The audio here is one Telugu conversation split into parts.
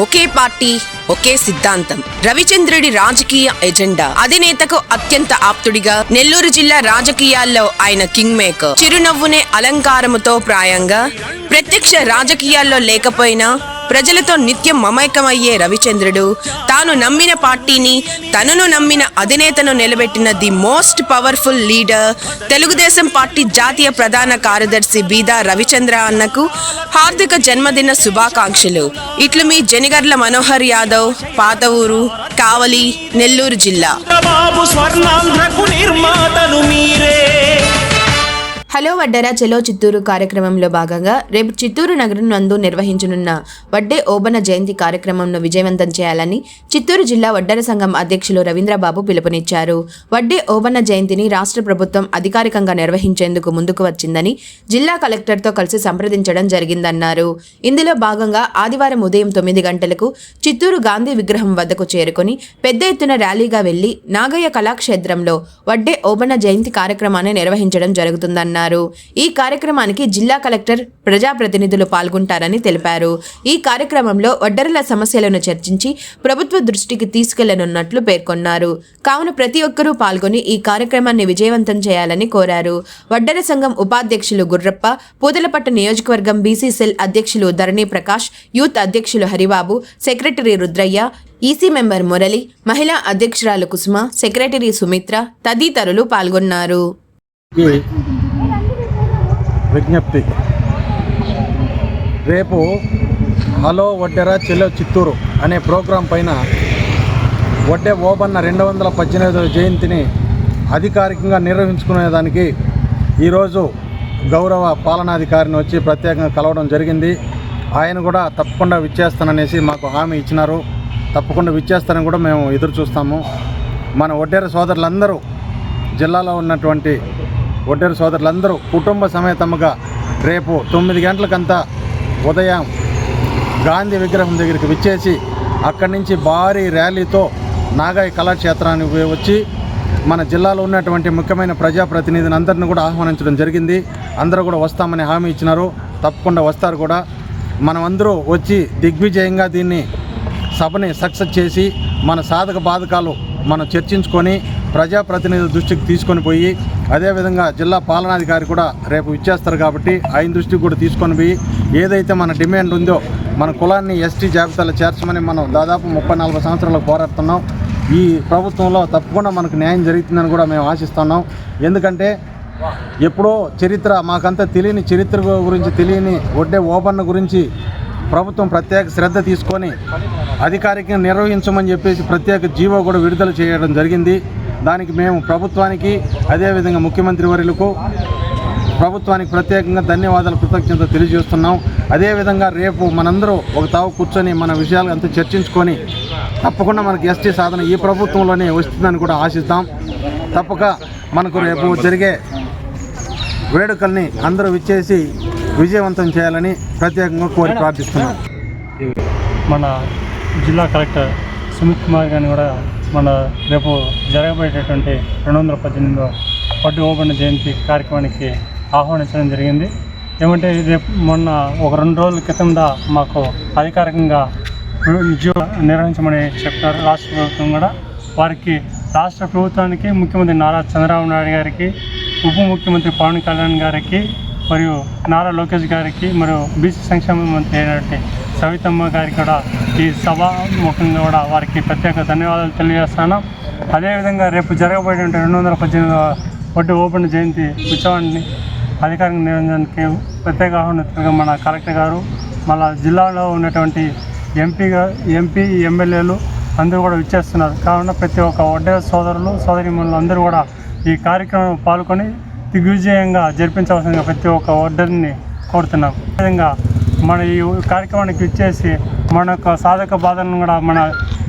ఒకే పార్టీ ఒకే సిద్ధాంతం. రవిచంద్రుడి రాజకీయ ఎజెండా. అధినేతకు అత్యంత ఆప్తుడిగా నెల్లూరు జిల్లా రాజకీయాల్లో ఆయన కింగ్ మేకర్. చిరునవ్వునే అలంకారముతో ప్రాయంగా ప్రత్యక్ష రాజకీయాల్లో లేకపోయినా ప్రజలతో నిత్యం మమైకమయ్యే రవిచంద్రుడు. తాను నమ్మిన పార్టీని తనను నమ్మిన అధినేతను నిలబెట్టిన the most powerful leader Telugu Desam party జాతీయ ప్రధాన కార్యదర్శి బీదా రవిచంద్ర అన్నకు హార్దిక జన్మదిన శుభాకాంక్షలు. ఇట్లు మీ జనిగర్ల మనోహర్ యాదవ్ పాత ఊరు కావలి నెల్లూరు జిల్లా. బాబు స్వర్ణాంధ్రకు నిర్మాతలు మీరే. హలో వడ్డరా చెలో చిత్తూరు కార్యక్రమంలో భాగంగా రేపు చిత్తూరు నగరం నందు నిర్వహించనున్న వడ్డే ఓబన జయంతి కార్యక్రమంను విజయవంతం చేయాలని చిత్తూరు జిల్లా వడ్డర సంఘం అధ్యక్షులు రవీంద్రబాబు పిలుపునిచ్చారు. వడ్డే ఓబన జయంతిని రాష్ట్ర ప్రభుత్వం అధికారికంగా నిర్వహించేందుకు ముందుకు వచ్చిందని జిల్లా కలెక్టర్తో కలిసి సంప్రదించడం జరిగిందన్నారు. ఇందులో భాగంగా ఆదివారం ఉదయం తొమ్మిది గంటలకు చిత్తూరు గాంధీ విగ్రహం వద్దకు చేరుకొని పెద్ద ఎత్తున ర్యాలీగా వెళ్ళి నాగయ్య కళాక్షేత్రంలో వడ్డే ఓబన జయంతి కార్యక్రమాన్ని నిర్వహించడం జరుగుతుందన్నారు. ఈ కార్యక్రమానికి జిల్లా కలెక్టర్ ప్రజాప్రతినిధులు పాల్గొంటారని తెలిపారు. ఈ కార్యక్రమంలో వడ్డరల సమస్యలను చర్చించి ప్రభుత్వ దృష్టికి తీసుకెళ్ళనున్నట్లు పేర్కొన్నారు. కావున ప్రతి ఒక్కరూ పాల్గొని ఈ కార్యక్రమాన్ని విజయవంతం చేయాలని కోరారు. వడ్డర సంఘం ఉపాధ్యక్షులు గుర్రప్ప పూదలపట్టు నియోజకవర్గం బీసీ సెల్ అధ్యక్షులు ధరణి ప్రకాష్ యూత్ అధ్యక్షులు Haribabu secretary Rudraiah EC member Murali మహిళా అధ్యక్షురాలు కుసుమ సెక్రటరీ సుమిత్ర తదితరులు పాల్గొన్నారు. విజ్ఞప్తి. రేపు హలో వడ్డెరా చెల్లో చిత్తూరు అనే ప్రోగ్రాం పైన వడ్డే ఓబన్న రెండు వందల పద్దెనిమిదవ జయంతిని అధికారికంగా నిర్వహించుకునేదానికి ఈరోజు గౌరవ పాలనాధికారిని వచ్చి ప్రత్యేకంగా కలవడం జరిగింది. ఆయన కూడా తప్పకుండా విచ్చేస్తాననేసి మాకు హామీ ఇచ్చినారు. తప్పకుండా విచ్చేస్తానని కూడా మేము ఎదురు చూస్తాము. మన వడ్డేర సోదరులందరూ జిల్లాలో ఉన్నటువంటి ఒడ్డేరు సోదరులందరూ కుటుంబ సమేతముగా రేపు తొమ్మిది గంటలకంతా ఉదయం గాంధీ విగ్రహం దగ్గరికి విచ్చేసి అక్కడి నుంచి భారీ ర్యాలీతో నాగాయ కళాక్షేత్రానికి వచ్చి మన జిల్లాలో ఉన్నటువంటి ముఖ్యమైన ప్రజాప్రతినిధిని అందరిని కూడా ఆహ్వానించడం జరిగింది. అందరూ కూడా వస్తామని హామీ ఇచ్చినారు. తప్పకుండా వస్తారు కూడా. మనం అందరూ వచ్చి దిగ్విజయంగా దీన్ని సభని సక్సెస్ చేసి మన సాధక బాధకాలు మనం చర్చించుకొని ప్రజాప్రతినిధుల దృష్టికి తీసుకొని పోయి అదేవిధంగా జిల్లా పాలనాధికారి కూడా రేపు ఇచ్చేస్తారు కాబట్టి ఆయన దృష్టికి కూడా తీసుకొని పోయి ఏదైతే మన డిమాండ్ ఉందో మన కులాన్ని ఎస్టీ జాబితాలో చేర్చమని మనం దాదాపు ముప్పై నలభై సంవత్సరాలకు పోరాడుతున్నాం. ఈ ప్రభుత్వంలో తప్పకుండా మనకు న్యాయం జరుగుతుందని కూడా మేము ఆశిస్తున్నాం. ఎందుకంటే ఎప్పుడో చరిత్ర మాకంతా తెలియని చరిత్ర గురించి తెలియని ఒడ్డే ఓపెన్ గురించి ప్రభుత్వం ప్రత్యేక శ్రద్ధ తీసుకొని అధికారికంగా నిర్వహించమని చెప్పేసి ప్రత్యేక జీవో కూడా విడుదల చేయడం జరిగింది. దానికి మేము ప్రభుత్వానికి అదేవిధంగా ముఖ్యమంత్రి వర్యులకు ప్రభుత్వానికి ప్రత్యేకంగా ధన్యవాదాలు కృతజ్ఞత తెలియజేస్తున్నాం. అదేవిధంగా రేపు మనందరూ ఒక తావు కూర్చొని మన విషయాలు అంతా చర్చించుకొని తప్పకుండా మనకి ఎస్టీ సాధన ఈ ప్రభుత్వంలోనే వస్తుందని కూడా ఆశిస్తాం. తప్పక మనకు రేపు జరిగే వేడుకల్ని అందరూ విచ్చేసి విజయవంతం చేయాలని ప్రత్యేకంగా కోరి ప్రార్థిస్తున్నాం. మన జిల్లా కలెక్టర్ సుమిత్ కుమార్ గారిని కూడా మన రేపు జరగబోయేటటువంటి రెండు వందల పద్దెనిమిదిలో పట్టు ఓపెన్ జయంతి కార్యక్రమానికి ఆహ్వానించడం జరిగింది. ఏమంటే రేపు మొన్న ఒక రెండు రోజుల క్రితం మాకు అధికారికంగా జీవో నిర్వహించమని చెప్పారు రాష్ట్ర ప్రభుత్వం కూడా. వారికి రాష్ట్ర ప్రభుత్వానికి ముఖ్యమంత్రి నారా చంద్రబాబు నాయుడు గారికి ఉప ముఖ్యమంత్రి పవన్ కళ్యాణ్ గారికి మరియు నారా లోకేష్ గారికి మరియు బీసీ సంక్షేమ మంత్రి అయినటువంటి సవితమ్మ గారికి కూడా ఈ సభాముఖంగా కూడా వారికి ప్రత్యేక ధన్యవాదాలు తెలియజేస్తాను అదేవిధంగా రేపు జరగబోయేటువంటి రెండు వందల పద్దెనిమిది వడ్డీ ఓపెన్ జయంతి ఉత్సవాన్ని అధికారికంగా నిర్వహించడానికి ప్రత్యేక ఆహ్వానితులుగా మన కలెక్టర్ గారు మన జిల్లాలో ఉన్నటువంటి ఎంపీగా ఎంపీ ఎమ్మెల్యేలు అందరూ కూడా విచ్చేస్తున్నారు. కావున ప్రతి ఒక్క వడ్డే సోదరులు సోదరిమణులు అందరూ కూడా ఈ కార్యక్రమం పాల్గొని దిగ్విజయంగా జరిపించవలసిన ప్రతి ఒక్క వడ్డరిని కోరుతున్నాం. అదేవిధంగా మన ఈ కార్యక్రమానికి ఇచ్చేసి మన యొక్క సాధక బాధలను కూడా మన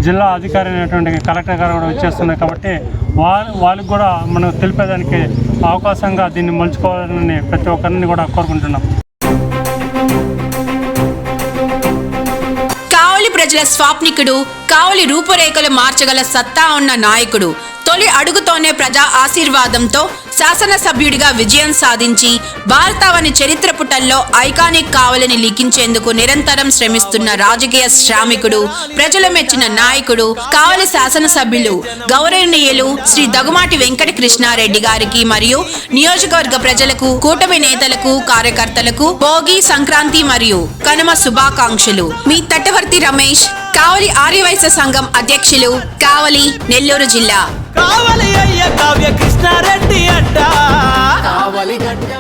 జిల్లా అధికారి అయినటువంటి కలెక్టర్ గారు కూడా వచ్చేస్తున్నారు కాబట్టి వారు వాళ్ళకి కూడా మనం తెలిపేదానికి అవకాశంగా దీన్ని మలుచుకోవాలని ప్రతి ఒక్కరిని కూడా కోరుకుంటున్నాం. కావలి ప్రజల స్వాప్నికుడు కావలి రూపురేఖలు మార్చగల సత్తా ఉన్న నాయకుడు తొలి అడుగుతోనే ప్రజా ఆశీర్వాదంతో శాసనసభ్యుడిగా విజయం సాధించి భారతావని చరిత్ర పుటల్లో ఐకానిక్ కావాలని లిఖించేందుకు నిరంతరం శ్రమిస్తున్న రాజకీయ శ్రామికుడు ప్రజల మెచ్చిన నాయకుడు కావలి శాసనసభ్యులు గౌరవనీయులు శ్రీ దగుమాటి వెంకట కృష్ణారెడ్డి గారికి మరియు నియోజకవర్గ ప్రజలకు కూటమి నేతలకు కార్యకర్తలకు భోగి సంక్రాంతి మరియు కనుమ శుభాకాంక్షలు. మీ తట్టవర్తి రమేష్ కావలి ఆర్యవైశ్య సంఘం అధ్యక్షులు కావలి నెల్లూరు జిల్లా. కావలి అయ్య కావ్య కృష్ణారెడ్డి అట్ట. కావలి గడ్డ